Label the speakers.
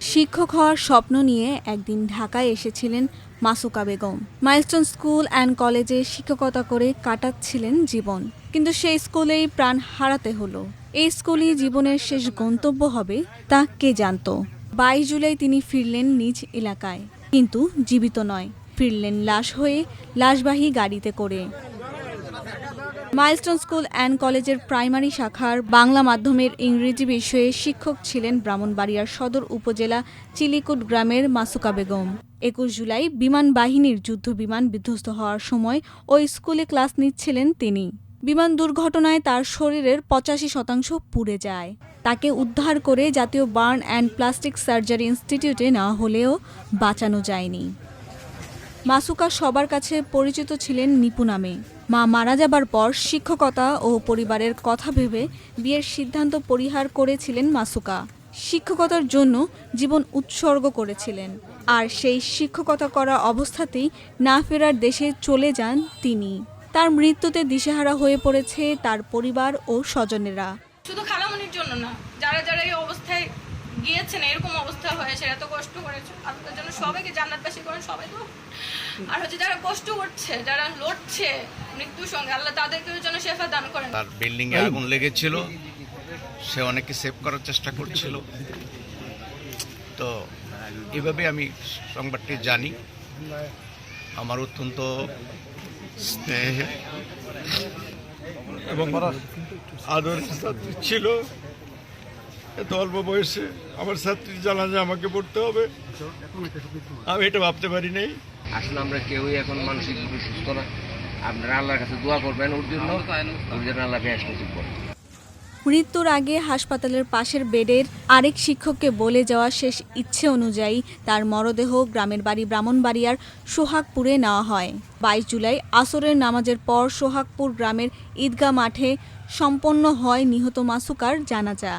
Speaker 1: শিক্ষক হওয়ার স্বপ্ন নিয়ে একদিন ঢাকায় এসেছিলেন Masuka Begum. Milestone School and কলেজে শিক্ষকতা করে কাটাচ্ছিলেন জীবন। কিন্তু সেই স্কুলেই প্রাণ হারাতে হলো। এই স্কুলই জীবনের শেষ গন্তব্য হবে, তা কে জানতো? বাইশ জুলাই তিনি ফিরলেন নিজ এলাকায়। কিন্তু জীবিত নয়, ফিরলেন লাশ হয়ে লাশবাহী গাড়িতে করে। মাইলস্টোন স্কুল অ্যান্ড কলেজের প্রাইমারি শাখার বাংলা মাধ্যমের ইংরেজি বিষয়ে শিক্ষক ছিলেন ব্রাহ্মণবাড়িয়ার সদর উপজেলা চিলিকুট গ্রামের মাসুকা বেগম। একুশ জুলাই বিমান বাহিনীর যুদ্ধ বিমান বিধ্বস্ত হওয়ার সময় ওই স্কুলে ক্লাস নিচ্ছিলেন তিনি। বিমান দুর্ঘটনায় তার শরীরের পঁচাশি শতাংশ পুড়ে যায়। তাকে উদ্ধার করে জাতীয় বার্ন অ্যান্ড প্লাস্টিক সার্জারি ইনস্টিটিউটে নেওয়া হলেও বাঁচানো যায়নি। মাসুকা সবার কাছে পরিচিত ছিলেন নিপু নামে। মা মারা যাবার পর শিক্ষকতা ও পরিবারের কথা ভেবে বিয়ের সিদ্ধান্ত পরিহার করেছিলেন মাসুকা। শিক্ষকতার জন্য জীবন উৎসর্গ করেছিলেন। আর সেই শিক্ষকতা করা অবস্থাতেই না ফেরার দেশে চলে যান তিনি। তার মৃত্যুতে দিশেহারা হয়ে পড়েছে তার পরিবার ও স্বজনেরা।
Speaker 2: শুধু খালামনির জন্য না, যারা যারা এই অবস্থায় গিয়েছেন, এরকম অবস্থা হয়েছে এত কষ্ট করেছে। আপনার জন্য সবাইকে জান্নাতবাসী করেন সবাই তো আর হচ্ছে যারা কষ্ট করছে যারা লড়ছে মৃত্যুর সঙ্গে আল্লাহ তাদেরকেও যেন শেফা দান করেন।
Speaker 3: তার বিল্ডিং এ আগুন লেগেছিল সে অনেকে সেভ করার চেষ্টা করছিল। তো এভাবে আমি সংবাদটি জানি। আমার অত্যন্ত স্নেহে এবং আদরের ছিল। এত অল্প বয়সে আমার ছাত্রী জানাজা আমাকে পড়তে হবে। আমি এটা ভাবতে পারি নাই।
Speaker 4: আসলে আমরা কেউই এখন মানসিকভাবে সুস্থ না। আপনারা আল্লাহর কাছে দোয়া করবেন ওর জন্য। ওর জন্য আল্লাহ বেশ নসিব করে।
Speaker 1: মৃত্যুর আগে হাসপাতালের পাশের বেডের আরেক শিক্ষককে বলে যাওয়া শেষ ইচ্ছে অনুযায়ী তার মরদেহ গ্রামের বাড়ি ব্রাহ্মণবাড়িয়ার সোহাগপুরে নেওয়া হয়। বাইশ জুলাই আসরের নামাজের পর সোহাগপুর গ্রামের ঈদগাহ মাঠে সম্পন্ন হয় নিহত মাসুকার জানাজা।